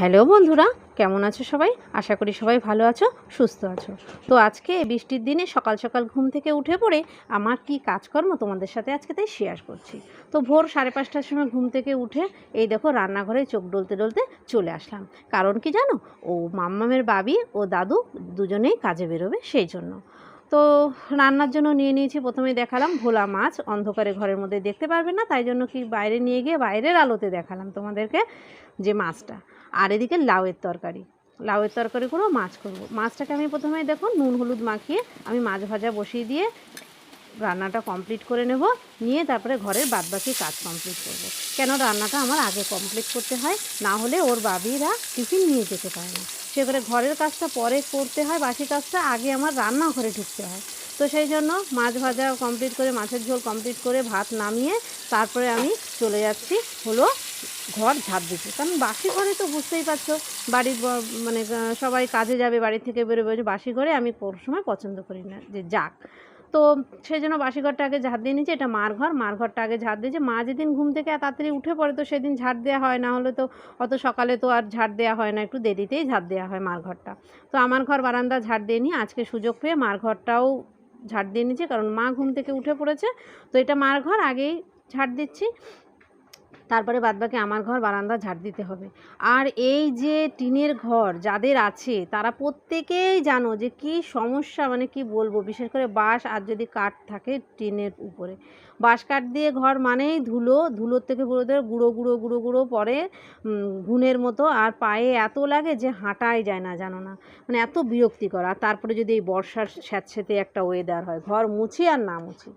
Hello বন্ধুরা, কেমন আছো সবাই? আশা করি সবাই ভালো আছো, সুস্থ আছো। তো আজকে বৃষ্টির দিনে সকাল সকাল ঘুম থেকে উঠে পড়ে আমার কি কাজকর্ম তোমাদের সাথে আজকে তাই শেয়ার করছি। তো ভোর সাড়ে পাঁচটার সময় ঘুম থেকে উঠে এই দেখো রান্নাঘরে চোখ ডলতে ডলতে চলে আসলাম। কারণ কি জানো? ও মাম্মামের বাবি, ও দাদু দুজনেই কাজে বেরোবে সেই জন্য। তো রান্নার জন্য নিয়ে নিয়েছি, প্রথমেই দেখালাম ভোলা মাছ, অন্ধকারে ঘরের মধ্যে দেখতে পারবে না, তাই জন্য কি বাইরে নিয়ে গিয়ে বাইরের আলোতে দেখালাম তোমাদেরকে যে মাছটা। আর এদিকে লাউয়ের তরকারি। লাউয়ের তরকারি করব মাছ করব। মাছটাকে আমি প্রথমে দেখো নুন, হলুদ মাখিয়ে আমি মাছ ভাজা বসিয়ে দিয়ে রান্নাটা কমপ্লিট করে নেব। নিয়ে তারপরে ঘরের বাদবাকি কাজ কমপ্লিট করব। কেন রান্নাটা আমার আগে কমপ্লিট করতে হয়? না হলে ওর বাবিরা টিফিন নিয়ে যেতে পারে না। সে করে ঘরের কাজটা পরে করতে হয়, বাকি কাজটা আগে আমার রান্নাঘরে ঢুকতে হয়। তো সেই জন্য মাছ ভাজা কমপ্লিট করে, মাছের ঝোল কমপ্লিট করে ভাত নামিয়ে তারপরে আমি চলে যাচ্ছি হলো ঘর ঝাঁপ দিতে। কারণ বাসি ঘরে তো বুঝতেই পারছ, বাড়ির মানে সবাই কাজে যাবে, বাড়ি থেকে বেরোবে যে বাসি ঘরে আমি কোনো সময় পছন্দ করি না, যে যাক। তো সেই জন্য বাসি ঘরটা আগে ঝাড় দিয়ে নিয়েছি, এটা মার ঘর, মার ঘরটা আগে ঝাড় দিয়েছে। মা যেদিন ঘুম থেকে তাড়াতাড়ি উঠে পড়ে তো সেদিন ঝাড় দেওয়া হয়, না হলে তো অত সকালে তো আর ঝাড় দেওয়া হয় না, একটু দেরিতেই ঝাড় দেওয়া হয় মার ঘরটা। তো আমার ঘর বারান্দা ঝাড় দিয়ে নিই আজকে সুযোগ পেয়ে মার ঘরটাও ঝাড় দিয়ে নিচ্ছি কারণ মা ঘুম থেকে উঠে পড়েছে। তো এটা মার ঘর, আগেই ঝাড় দিচ্ছি। তারপরে বাদবাকি আমার ঘর বারান্দা ঝাড় দিতে হবে। আর এই যে টিনের ঘর যাদের আছে, তারা প্রত্যেকেই জানো যে কি সমস্যা মানে কি বলব? বিশেষ করে বাঁশ আর যদি কাঠ থাকে টিনের উপরে। বাঁশ কাঠ দিয়ে ঘর মানেই ধুলো, ধুলোর থেকে পুরো ধরে গুঁড়ো গুঁড়ো গুঁড়ো গুঁড়ো পরে ঘুণের মতো আর পায়ে এত লাগে যে হাঁটাই যায় না, জানো না? মানে এত বিরক্তিকর। আর তারপরে যদি এই বর্ষার স্যাঁতস্যাঁতে একটা ওয়েদার হয়, ঘর মুছি আর না মুছি।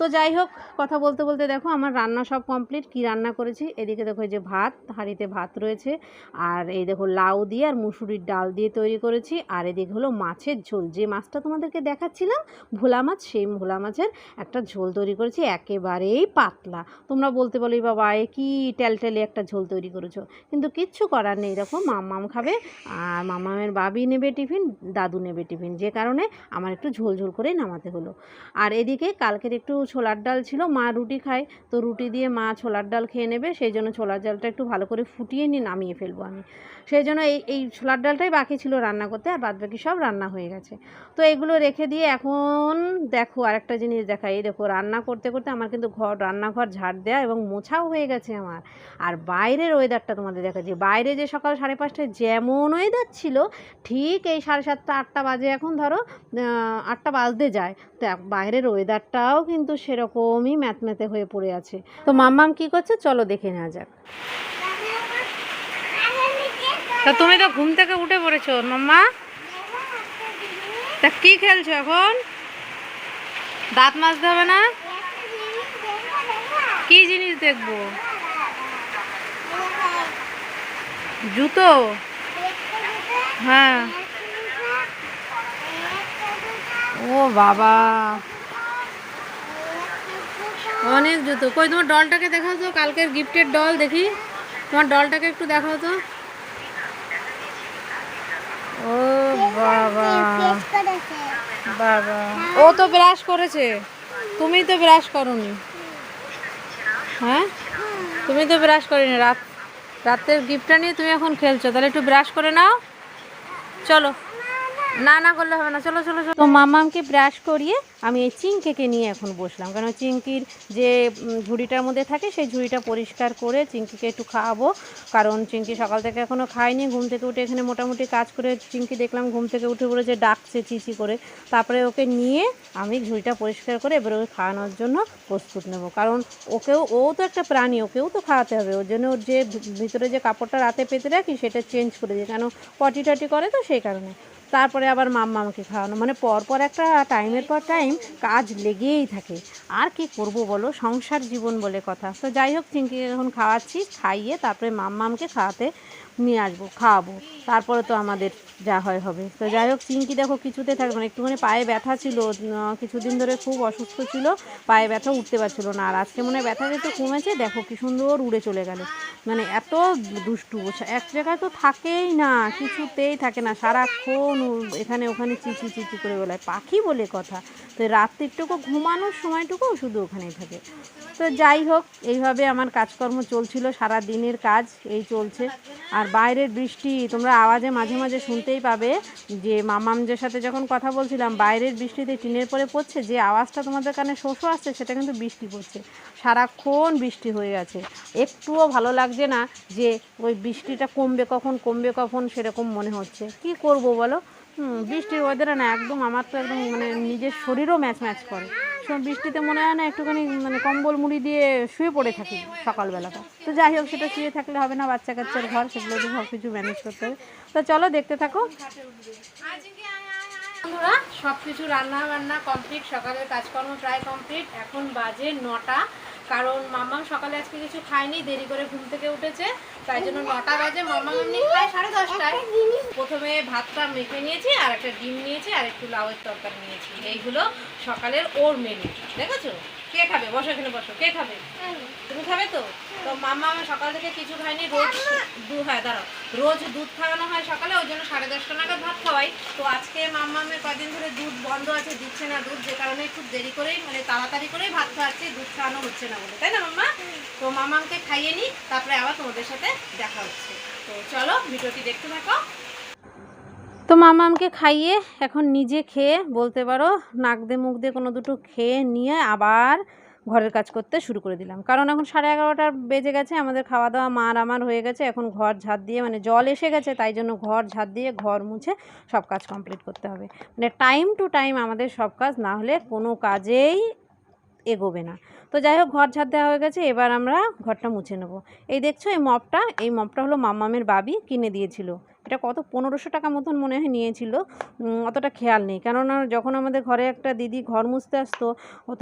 তো যাই হোক, কথা বলতে বলতে দেখো আমার রান্না সব কমপ্লিট কি রান্না করেছি? এদিকে দেখো যে ভাত, হাঁড়িতে ভাত রয়েছে। আর এই দেখো লাউ দিয়ে আর মুসুরির ডাল দিয়ে তৈরি করেছি। আর এদিকে হলো মাছের ঝোল। যে মাছটা তোমাদেরকে দেখাচ্ছিলাম, ভোলা মাছ, সেই ভোলা মাছের একটা ঝোল তৈরি করেছি। একেবারেই পাতলা। তোমরা বলতে বলো, "এই বাবা, এ কি টেলটেলে একটা ঝোল তৈরি করেছ? কিন্তু কিচ্ছু করার নেই। দেখো, মাম্মাম খাবে, আর মামামের বাবি নেবে টিফিন, দাদু নেবে টিফিন। যে কারণে আমার একটু ঝোল ঝোল করেই নামাতে হলো। আর এদিকে কালকের একটু ছোলার ডাল ছিল, মা রুটি খায়, তো রুটি দিয়ে মা ছোলার ডাল খেয়ে নেবে, সেই জন্য ছোলার ডালটা একটু ভালো করে ফুটিয়ে নিয়ে নামিয়ে ফেলব আমি। সেই জন্য এই এই ছোলার ডালটাই বাকি ছিল রান্না করতে, আর বাদ বাকি সব রান্না হয়ে গেছে। তো এগুলো রেখে দিয়ে এখন দেখো আরেকটা জিনিস দেখা এই দেখো রান্না করতে করতে আমার কিন্তু ঘর, রান্নাঘর ঝাড় দেওয়া এবং মোছাও হয়ে গেছে আমার। আর বাইরের ওয়েদারটা তোমাদের দেখাচ্ছি বাইরে যে সকাল সাড়ে পাঁচটায় যেমন ওয়েদার ছিল, ঠিক এই সাড়ে সাতটা, আটটা বাজে এখন ধরো আটটা বাজতে যায়। তো বাইরের ওয়েদারটাও কিন্তু সেরকমই ম্যাথম্যাথে হয়ে পড়ে আছে। তো মাম্মাম কি করছে? চলো দেখে নেওয়া যাক। তা তুমি তো ঘুম থেকে উঠে পড়েছো, মাম্মা? তা কি খেলছো এখন? দাঁত মাজতে হবে না? কি জিনিস দেখব? জুতো? হ্যাঁ। ও বাবা। অনেক জুতো। কই, তোমার ডলটাকে দেখাও তো কালকের গিফটের ডল দেখি। তোমার ডলটাকে একটু দেখাও তো ও বাবা। বাবা। ও তো ব্রাশ করেছে। তুমি তো ব্রাশ করনি। হ্যাঁ? তুমি তো ব্রাশ করিনি। রাত রাতের গিফটটা নিয়ে তুমি এখন খেলছো। তাহলে একটু ব্রাশ করে নাও। চলো। না না করলে হবে না। চলো চলো তো মামামকে ব্রাশ করিয়ে আমি এই চিংকেকে নিয়ে এখন বসলাম। কারণ চিংকির যে ঝুড়িটার মধ্যে থাকে, সেই ঝুড়িটা পরিষ্কার করে চিংকিকে একটু খাওয়াবো। কারণ চিংকি সকাল থেকে এখনও খায়নি, ঘুম থেকে উঠে এখানে মোটামুটি কাজ করে চিংকি দেখলাম ঘুম থেকে উঠে পড়েছে ডাকছে চিচি করে। তারপরে ওকে নিয়ে আমি ঝুড়িটা পরিষ্কার করে এবার ওকে খাওয়ানোর জন্য প্রস্তুত নেব। কারণ ওকেও, ও তো একটা প্রাণী, ওকেও তো খাওয়াতে হবে। ওর জন্য ওর যে, ভিতরে যে কাপড়টা রাতে পেতে রাখি, সেটা চেঞ্জ করে দিই। কেন পটি টটি করে তো সেই কারণে। তারপরে আবার মাম্মাকে খাওয়ানো। মানে পর পর একটা টাইমের পর টাইম কাজ লেগেই থাকে। আর কি করব বলো? সংসার জীবন বলে কথা। তো যাই হোক চিংকি এখন খাওয়াচ্ছি, খাইয়ে তারপরে মাম্মামকে খাওয়াতে নিয়ে আসব, খাওয়াবো। তারপরে তো আমাদের যা হয় হবে। তো যাই হোক চিংকি দেখো কিছুতে থাকবে না একটুখানি পায়ে ব্যথা ছিল কিছুদিন ধরে খুব অসুস্থ ছিল, পায়ে ব্যথা উঠতে পারছিল না। আর আজকে মনে হয় ব্যথা যেহেতু কমেছে, দেখো কি সুন্দর উড়ে চলে গেল। মানে এত দুষ্টু এক জায়গায় তো থাকেই না, কিছুতেই থাকে না। সারাক্ষণ এখানে ওখানে চিচি চিচি করে বেলায়। পাখি বলে কথা। তো রাত্রিটুকু ঘুমানোর সময়টুকু শুধু ওখানেই থাকে। তো যাই হোক, এইভাবে আমার কাজকর্ম চলছিল সারা দিনের কাজ এই চলছে। আর বাইরের বৃষ্টি, তোমরা আওয়াজে মাঝে মাঝে শুনতেই পাবে যে মামামদের সাথে যখন কথা বলছিলাম, বাইরের বৃষ্টিতে টিনের পরে পড়ছে, যে আওয়াজটা তোমাদের কানে শোষো আসছে, সেটা কিন্তু বৃষ্টি পড়ছে। সারাক্ষণ বৃষ্টি হয়ে গেছে। একটুও ভালো লাগছে না যে ওই বৃষ্টিটা কমবে কখন কমবে কখন, সেরকম মনে হচ্ছে। কি করব বলো? বৃষ্টির ওয়েদারে না একদম, আমার তো একদম মানে নিজের শরীরও ম্যাচ ম্যাচ করে। সব বৃষ্টিতে মনে হয় না একটুখানি মানে কম্বল মুড়ি দিয়ে শুয়ে পড়ে থাকি সকালবেলাটা তো যাই হোক, সেটা শুয়ে থাকলে হবে না, বাচ্চা কাচ্চার ঘর, সেগুলো তো সব কিছু ম্যানেজ করতে হবে। তো চলো, দেখতে থাকো। বন্ধুরা সব কিছু রান্না বান্না কমপ্লিট সকালের কাজকর্ম প্রায় কমপ্লিট এখন বাজে নটা, কারণ মাম্মাম সকালে আজকে কিছু খায়নি, দেরি করে ঘুম থেকে উঠেছে। তাই জন্য নটা বাজে মাম্মাম এমনি খায় সাড়ে দশটায়। প্রথমে ভাতটা মেখে নিয়েছি, আর একটা ডিম নিয়েছি, আর একটু লাউয়ের তরকারি নিয়েছি। এইগুলো সকালের ওর মেনু দেখেছ? কে খাবে? বসো এখানে বসো, কে খাবে? তুমি খাবে তো? তো মাম্মা আমার সকাল থেকে কিছু খায়নি, রোজ দু হ্যাঁ দাঁড়াও। রোজ দুধ খাওয়ানো হয় সকালে, ওই জন্য সাড়ে দশটা নাগাদ ভাত খাওয়াই। তো আজকে মাম্মামের কদিন ধরে দুধ বন্ধ আছে, দিচ্ছে না দুধ, যে কারণে একটু দেরি করেই মানে তাড়াতাড়ি করেই ভাত খাওয়াচ্ছি, দুধ খাওয়ানো হচ্ছে না বলে। তাই না মাম্মা তো মামামকে খাইয়ে নিই তারপরে আবার তোমাদের সাথে দেখা হচ্ছে। তো চলো, ভিডিওটি দেখতে থাকো। তো মামামকে খাইয়ে এখন নিজে খেয়ে বলতে পারো, নাক দিয়ে মুখ দিয়ে কোনো দুটো খেয়ে নিয়ে আবার ঘরের কাজ করতে শুরু করে দিলাম। কারণ এখন সাড়ে এগারোটা বেজে গেছে, আমাদের খাওয়া দাওয়া মার আমার হয়ে গেছে। এখন ঘর ঝাড় দিয়ে মানে জল এসে গেছে, তাই জন্য ঘর ঝাড় দিয়ে, ঘর মুছে সব কাজ কমপ্লিট করতে হবে। মানে টাইম টু টাইম আমাদের সব কাজ, না হলে কোনো কাজেই এগোবে না। তো যাই হোক, ঘর ঝাড় দেওয়া হয়ে গেছে, এবার আমরা ঘরটা মুছে নেব। এই দেখছ, এই মপটা এই মপটা হলো মাম্মামের বাবি কিনে দিয়েছিল। এটা কত? পনেরোশো টাকা মতন মনে হয় নিয়েছিল। অতটা খেয়াল নেই। কেননা যখন আমাদের ঘরে একটা দিদি ঘর মুছতে আসতো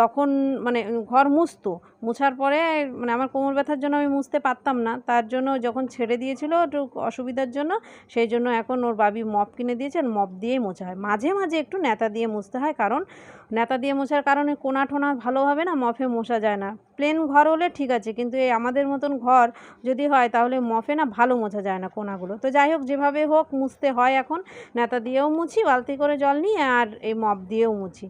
তখন মানে ঘর মুছতো। মুছার পরে মানে আমার কোমর ব্যথার জন্য আমি মুছতে পারতাম না। তার জন্য যখন ছেড়ে দিয়েছিল একটু অসুবিধার জন্য, সেই জন্য এখন ওর বাবি মপ কিনে দিয়েছে আর মপ দিয়েই মোছা হয়। মাঝে মাঝে একটু নেতা দিয়ে মুছতে হয় কারণ নেতা দিয়ে মোছার কারণে কোনা টোনা ভালোভাবে না, মফে মোছা যায় না। প্লেন ঘর হলে ঠিক আছে, কিন্তু এই আমাদের মতন ঘর যদি হয় তাহলে মফে না ভালো মোছা যায় না কোনাগুলো। তো যাই হোক, যেভাবে হোক মুছতে হয় এখন। নেতা দিয়েও মুছি, বালতি করে জল নিয়ে আর এই মপ দিয়েও মুছি।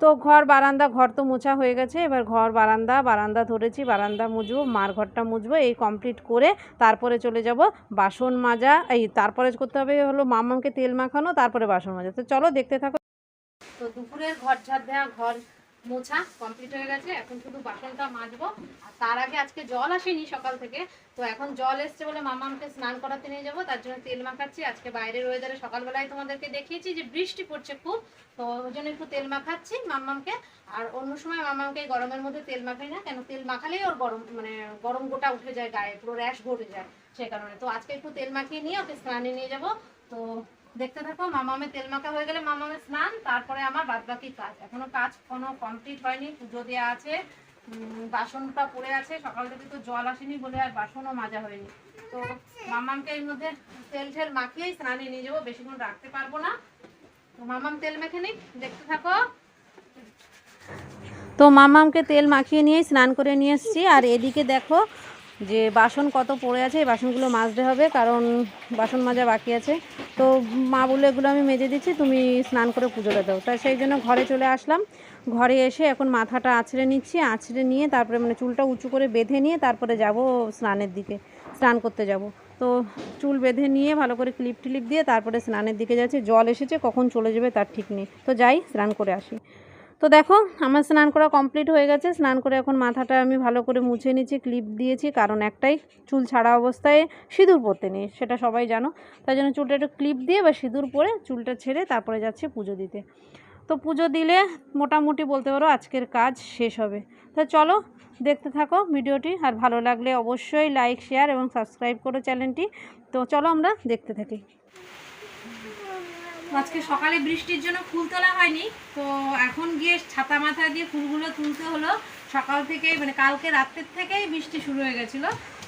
তো ঘর, বারান্দা, ঘর তো মোছা হয়ে গেছে। এবার ঘর, বারান্দা বারান্দা ধরেছি, বারান্দা মুছবো, মার ঘরটা মুছবো, এই কমপ্লিট করে তারপরে চলে যাব বাসন মাজা। এই তারপরে করতে হবে হলো মামাকে তেল মাখানো, তারপরে বাসন মাজা। তো চলো দেখতে থাকো। তো দুপুরের ঘর ঝাড় দেওয়া ঘর মোছা কমপ্লিট হয়ে গেছে। এখন শুধু বাসনটা মাজবো। আর তার আগে আজকে জল আসেনি সকাল থেকে। তো এখন জল এসছে বলে মামা আমাকে স্নান করাতে নিয়ে যাব। তার জন্য তেল মাখাচ্ছি। আজকে বাইরের ওয়েদারে সকালবেলায় তোমাদেরকে দেখিয়েছি যে বৃষ্টি পড়ছে খুব। তো ওই জন্য একটু তেল মাখাচ্ছি মাম্মামকে আর অন্য সময় মামামকে গরমের মধ্যে তেল মাখাই না। কেন তেল মাখালেই ওর গরম মানে গরম গোটা উঠে যায় গায়ে, পুরো র্যাশ ঘটে যায় সে কারণে। তো আজকে একটু তেল মাখিয়ে নিয়ে ওকে স্নানে নিয়ে যাব। তো দেখতে থাকো মামামের তেল মাখা হয়ে গেলে মামামের স্নান, তারপরে আমার বাদ বাকি কাজ। এখনও কাজ কোনো কমপ্লিট হয়নি, পুজো দেওয়া আছে বাসনটা পড়ে আছে, সকাল থেকে তো জল আসেনি বলে আর বাসনও মাজা হয়নি। তো মামামকে এর মধ্যে তেল ঠেল মাখিয়েই স্নানে নিয়ে যাব, বেশিক্ষণ রাখতে পারব না। তো মামাম তেল মেখে নিক, দেখতে থাকো। তো মামামকে তেল মাখিয়ে নিয়ে স্নান করে নিয়ে এসেছি, আর এদিকে দেখো যে বাসন কত পড়ে আছে, এই বাসনগুলো মাজতে হবে, কারণ বাসন মাজা বাকি আছে। তো মা বলে এগুলো আমি মেজে দিচ্ছি, তুমি স্নান করে পুজোটা দাও। তাই সেই জন্য ঘরে চলে আসলাম। ঘরে এসে এখন মাথাটা আছড়ে নিচ্ছি, আছড়ে নিয়ে তারপরে মানে চুলটা উঁচু করে বেঁধে নিয়ে তারপরে যাব স্নানের দিকে, স্নান করতে যাব। তো চুল বেঁধে নিয়ে ভালো করে ক্লিপ টিলিপ দিয়ে তারপরে স্নানের দিকে যাচ্ছি। জল এসেছে, কখন চলে যাবে তার ঠিক নেই। তো যাই, স্নান করে আসি। তো দেখো, আমার স্নান করা কমপ্লিট হয়ে গেছে। স্নান করে এখন মাথাটা আমি ভালো করে মুছে নিচ্ছি ক্লিপ দিয়েছি। কারণ একটাই, চুল ছাড়া অবস্থায় সিঁদুর পরতে নেই, সেটা সবাই জানো। তাই জন্য চুলটা একটু ক্লিপ দিয়ে বা সিঁদুর পরে চুলটা ছেড়ে তারপরে যাচ্ছে পুজো দিতে। তো পুজো দিলে মোটামুটি বলতে পারো আজকের কাজ শেষ হবে। তো চলো, দেখতে থাকো ভিডিওটি। আর ভালো লাগলে অবশ্যই লাইক শেয়ার এবং সাবস্ক্রাইব করো চ্যানেলটি। তো চলো আমরা দেখতে থাকি। আজকে সকালে বৃষ্টির জন্য ফুল তোলা হয়নি, তো এখন গিয়ে ছাতা মাথা দিয়ে ফুলগুলো তুলতে হলো। সকাল থেকে মানে কালকে রাত্রের থেকেই বৃষ্টি শুরু হয়ে গেছিল।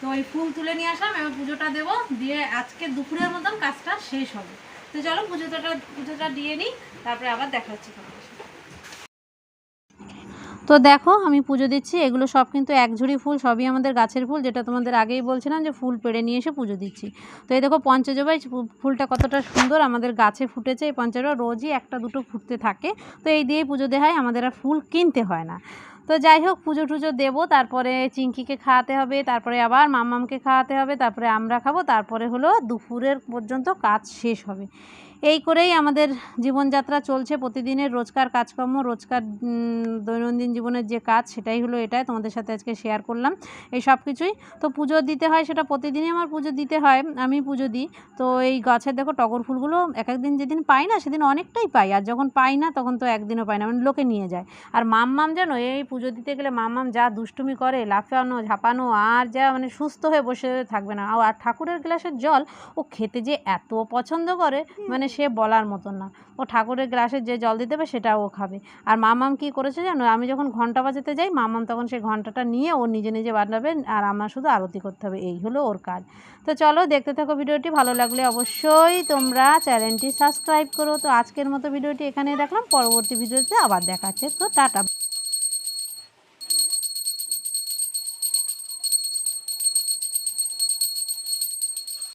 তো ওই ফুল তুলে নিয়ে আসলাম, এবার পুজোটা দেবো, দিয়ে আজকে দুপুরের মতন কাজটা শেষ হবে। তো চলো পুজোটা পুজোটা দিয়ে নিই, তারপরে আবার দেখা হচ্ছে। তো দেখো, আমি পুজো দিচ্ছি। এগুলো সব কিন্তু এক ঝুড়ি ফুল, সবই আমাদের গাছের ফুল, যেটা তোমাদের আগেই বলছিলাম যে ফুল পেড়ে নিয়ে এসে পুজো দিচ্ছি। তো এই দেখো, পঞ্চজবাই ফুলটা কতটা সুন্দর, আমাদের গাছে ফুটেছে এই পঞ্চজবা রোজই একটা দুটো ফুটতে থাকে। তো এই দিয়েই পুজো দেওয়া হয় আমাদের আর ফুল কিনতে হয় না। তো যাই হোক, পুজো টুজো দেবো, তারপরে চিঙ্কিকে খাওয়াতে হবে, তারপরে আবার মামামকে খাওয়াতে হবে, তারপরে আমরা খাব, তারপরে হলো দুপুরের পর্যন্ত কাজ শেষ হবে। এই করেই আমাদের জীবনযাত্রা চলছে। প্রতিদিনের রোজকার কাজকর্ম, রোজকার দৈনন্দিন জীবনের যে কাজ, সেটাই হলো এটাই। তোমাদের সাথে আজকে শেয়ার করলাম এই সব কিছুই। তো পুজো দিতে হয় সেটা প্রতিদিনই আমার পুজো দিতে হয়, আমি পুজো দিই। তো এই গাছের দেখো টগর ফুলগুলো এক একদিন যেদিন পাই না, সেদিন অনেকটাই পাই। আর যখন পাই না, তখন তো একদিনও পাই না মানে লোকে নিয়ে যায়। আর মাম্মাম জানো, এই পুজো দিতে গেলে মাম্মাম যা দুষ্টুমি করে, লাফানো, ঝাপানো, আর যা মানে সুস্থ হয়ে বসে থাকবে না। আর ঠাকুরের গ্লাসের জল ও খেতে যে এত পছন্দ করে মানে সে বলার মতন না। ও ঠাকুরের গ্লাসে যে জল দিতে হবে সেটা ও খাবে। আর মামাম কি করেছে জানো? আমি যখন ঘণ্টা বাজাতে যাই, মামাম তখন সেই ঘন্টাটা নিয়ে ও নিজে নিজে বাজাবে আর আমার শুধু আরতি করতে হবে। এই হলো ওর কাজ। তো চলো দেখতে থাকো ভিডিওটি। ভালো লাগলে অবশ্যই তোমরা চ্যানেলটি সাবস্ক্রাইব করো। তো আজকের মতো ভিডিওটি এখানেই দেখলাম পরবর্তী ভিডিওতে আবার দেখাচ্ছে। তো টাটা।